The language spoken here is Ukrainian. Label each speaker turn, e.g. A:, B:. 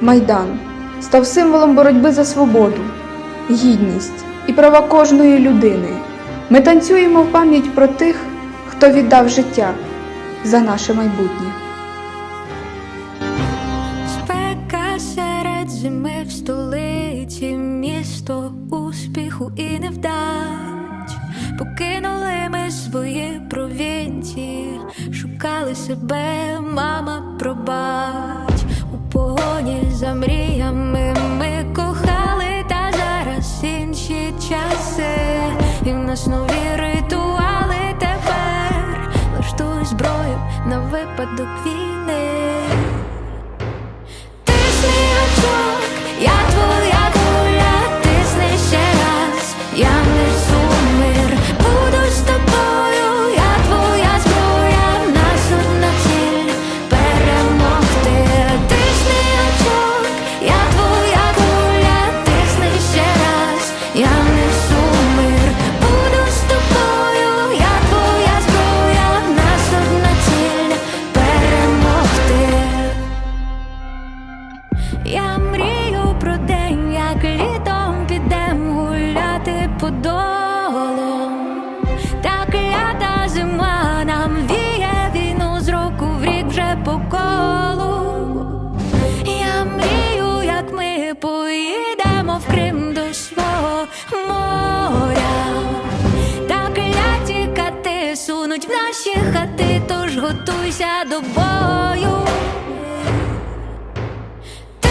A: Майдан став символом боротьби за свободу, гідність і права кожної людини. Ми танцюємо в пам'ять про тих, хто віддав життя за наше майбутнє.
B: Спека серед зими в столиці, місто успіху і невдач. Покинули ми свої провінції, шукали себе, нас нові ритуали тепер. Влаштуй зброю на випадок війни. Тисни гачок, я твоя доля, тисни ще раз, я несу мир, буду з тобою, я твоя зброя, нас одна ціль гачок, я твоя доля, тисни ще раз, я мов Крим до свого моря, так кляті кати сунуть в наші хати, тож готуйся до бою. Ти